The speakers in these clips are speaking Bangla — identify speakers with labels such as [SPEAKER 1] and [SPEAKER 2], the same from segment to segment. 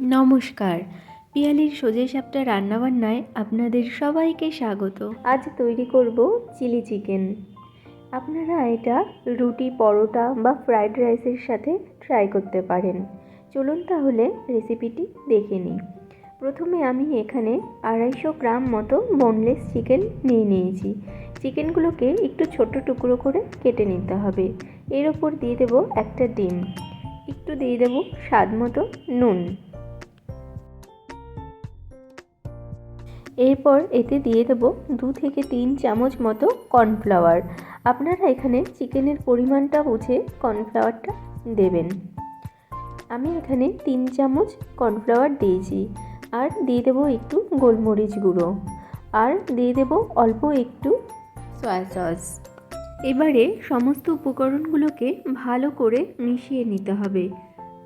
[SPEAKER 1] নমস্কার। পিয়ালির সোজে সাপটা রান্নাবান্নায় আপনাদের সবাইকে স্বাগত। আজ তৈরি করব চিলি চিকেন। আপনারা এটা রুটি, পরোটা বা ফ্রাইড রাইসের সাথে ট্রাই করতে পারেন। চলুন তাহলে রেসিপিটি দেখে নিই। প্রথমে আমি এখানে আড়াইশো গ্রাম মতো বোনলেস চিকেন নিয়ে নিয়েছি। চিকেনগুলোকে একটু ছোট টুকরো করে কেটে নিতে হবে। এর ওপর দিয়ে দেব একটা ডিম। একটু দিয়ে দেব স্বাদ মতো নুন। এরপর এতে দিয়ে দেব দু থেকে তিন চামচ মতো কর্নফ্লাওয়ার। আপনারা এখানে চিকেনের পরিমাণটা বুঝে কর্নফ্লাওয়ারটা দেবেন। আমি এখানে তিন চামচ কর্নফ্লাওয়ার দিয়েছি আর দিয়ে দেবো একটু গোলমরিচ গুঁড়ো আর দিয়ে দেব অল্প একটু সয়া সস। এবারে সমস্ত উপকরণগুলোকে ভালো করে মিশিয়ে নিতে হবে।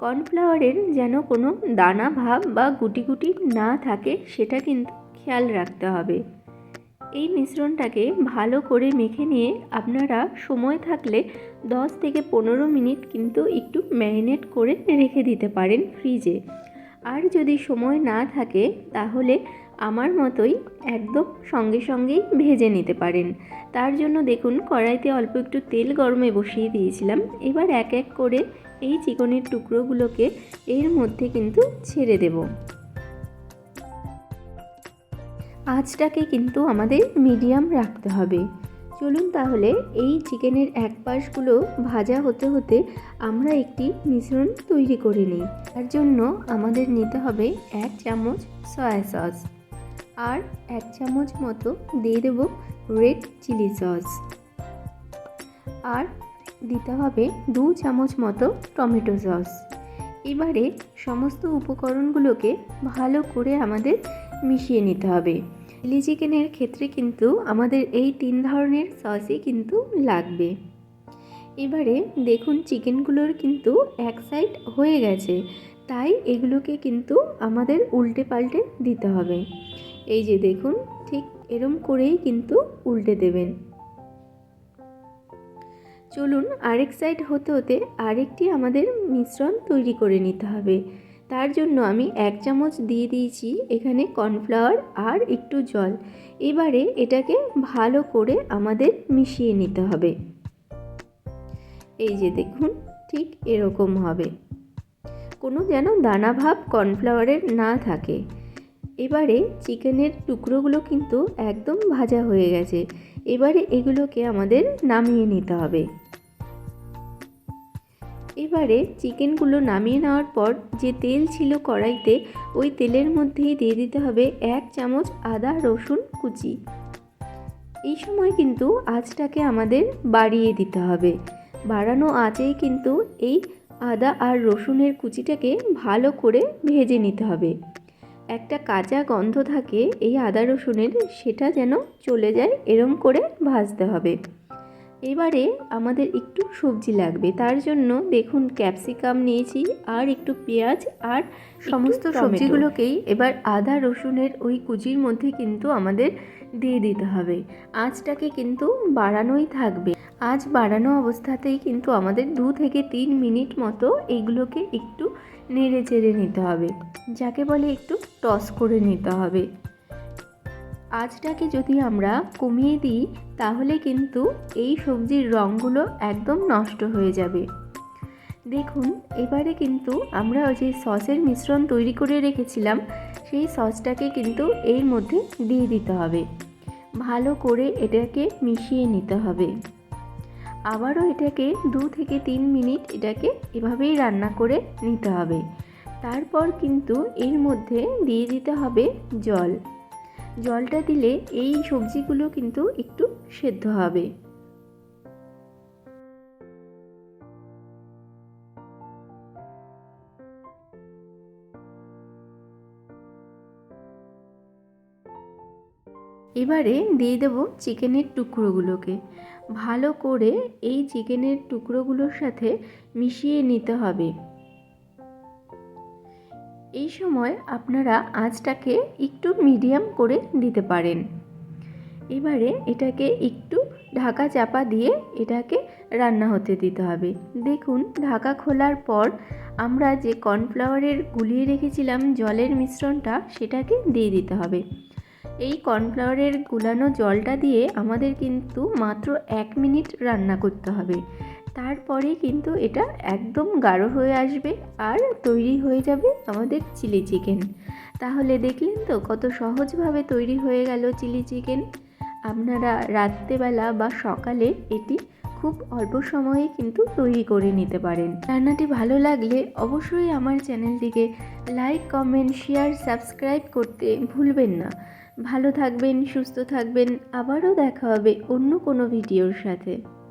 [SPEAKER 1] কর্নফ্লাওয়ারের যেন কোনো দানা ভাব বা গুটি গুটি না থাকে সেটা কিন্তু খেয়াল রাখতে হবে। এই মিশ্রণটাকে ভালো করে মেখে নিয়ে আপনারা সময় থাকলে 10 থেকে পনেরো মিনিট কিন্তু একটু ম্যারিনেট করে রেখে দিতে পারেন ফ্রিজে। আর যদি সময় না থাকে, তাহলে আমার মতোই একদম সঙ্গে সঙ্গেই ভেজে নিতে পারেন। তার জন্য দেখুন, কড়াইতে অল্প একটু তেল গরমে বসিয়ে দিয়েছিলাম। এবার এক এক করে এই চিকনের টুকরোগুলোকে এর মধ্যে কিন্তু ছেড়ে দেবো। আঁচটাকে কিন্তু আমাদের মিডিয়াম রাখতে হবে। চলুন তাহলে এই চিকেনের এক পাশগুলো ভাজা হতে হতে আমরা একটি মিশ্রণ তৈরি করে নিই। তার জন্য আমাদের নিতে হবে এক চামচ সয়া সস আর এক চামচ মতো দিয়ে দেব রেড চিলি সস। আর দিতে হবে দু চামচ মতো টমেটো সস। এবারে সমস্ত উপকরণগুলোকে ভালো করে আমাদের মিশিয়ে নিতে হবে। চিলি চিকেনের ক্ষেত্রে কিন্তু আমাদের এই তিন ধরনের সসই কিন্তু লাগবে। এবারে দেখুন চিকেনগুলোর কিন্তু এক সাইড হয়ে গেছে, তাই এগুলোকে কিন্তু আমাদের উল্টে পাল্টে দিতে হবে। এই যে দেখুন, ঠিক এরম করেই কিন্তু উল্টে দেবেন। চলুন আরেক সাইড হতে হতে আরেকটি আমাদের মিশ্রণ তৈরি করে নিতে হবে। তার জন্য আমি এক চামচ দিয়ে দিয়েছি এখানে কর্নফ্লাওয়ার আর একটু জল। এবারে এটাকে ভালো করে আমাদের মিশিয়ে নিতে হবে। এই যে দেখুন, ঠিক এরকম হবে। কোনো যেন দানা ভাব কর্নফ্লাওয়ারের না থাকে। এবারে চিকেনের টুকরোগুলো কিন্তু একদম ভাজা হয়ে গেছে। এবারে এগুলোকে আমাদের নামিয়ে নিতে হবে। এবারে চিকেনগুলো নামিয়ে নেওয়ার পর যে তেল ছিল কড়াইতে, ওই তেলের মধ্যেই দিয়ে দিতে হবে এক চামচ আদা রসুন কুচি। এই সময় কিন্তু আঁচটাকে আমাদের বাড়িয়ে দিতে হবে। বাড়ানো আঁচেই কিন্তু এই আদা আর রসুনের কুচিটাকে ভালো করে ভেজে নিতে হবে। একটা কাঁচা গন্ধ থাকে এই আদা রসুনের, সেটা যেন চলে যায় এরম করে ভাজতে হবে। এবারে আমাদের একটু সবজি লাগবে। তার জন্য দেখুন ক্যাপসিকাম নিয়েছি আর একটু পেঁয়াজ আর সমস্ত সবজিগুলোকেই এবার আদা রসুনের ওই কুচির মধ্যে কিন্তু আমাদের দিয়ে দিতে হবে। আঁচটাকে কিন্তু বাড়ানোই থাকবে। আঁচ বাড়ানো অবস্থাতেই কিন্তু আমাদের দু থেকে তিন মিনিট মতো এগুলোকে একটু নেড়ে চেড়ে নিতে হবে। যাকে বলে একটু টস করে নিতে হবে। আঁচটাকে যদি আমরা কমিয়ে দিই, তাহলে কিন্তু এই সবজির রঙগুলো একদম নষ্ট হয়ে যাবে। দেখুন, এবারে কিন্তু আমরা ওই যে সসের মিশ্রণ তৈরি করে রেখেছিলাম, সেই সসটাকে কিন্তু এর মধ্যে দিয়ে দিতে হবে। ভালো করে এটাকে মিশিয়ে নিতে হবে। আবারও এটাকে দু থেকে তিন মিনিট এটাকে এভাবেই রান্না করে নিতে হবে। তারপর কিন্তু এর মধ্যে দিয়ে দিতে হবে জল। জলটা দিলে এই সবজিগুলো কিন্তু একটু সেদ্ধ হবে। এবারে দিয়ে দেব চিকেনের টুকরোগুলোকে। ভালো করে এই চিকেনের টুকরোগুলোর সাথে মিশিয়ে নিতে হবে। এই সময় আপনারা আঁচটাকে একটু মিডিয়াম করে দিতে পারেন। এবারে এটাকে একটু ঢাকা চাপা দিয়ে এটাকে রান্না হতে দিতে হবে। দেখুন, ঢাকা খোলার পর আমরা যে কর্নফ্লাওয়ারের গুলিয়ে রেখেছিলাম জলের মিশ্রণটা, সেটাকে দিয়ে দিতে হবে। এই কর্নফ্লাওয়ারের গুলানো জলটা দিয়ে আমাদের কিন্তু মাত্র এক মিনিট রান্না করতে হবে। তারপরে কিন্তু এটা একদম গাঢ় হয়ে আসবে আর তৈরি হয়ে যাবে আমাদের চিলি চিকেন। তাহলে দেখলেন তো কত সহজভাবে তৈরি হয়ে গেল চিলি চিকেন। আপনারা রাত্রেবেলা বা সকালে এটি খুব অল্প সময়ে কিন্তু তৈরি করে নিতে পারেন। রান্নাটি ভালো লাগলে অবশ্যই আমার চ্যানেলটিকে লাইক, কমেন্ট, শেয়ার, সাবস্ক্রাইব করতে ভুলবেন না। ভালো থাকবেন, সুস্থ থাকবেন। আবারও দেখা হবে অন্য কোনো ভিডিওর সাথে।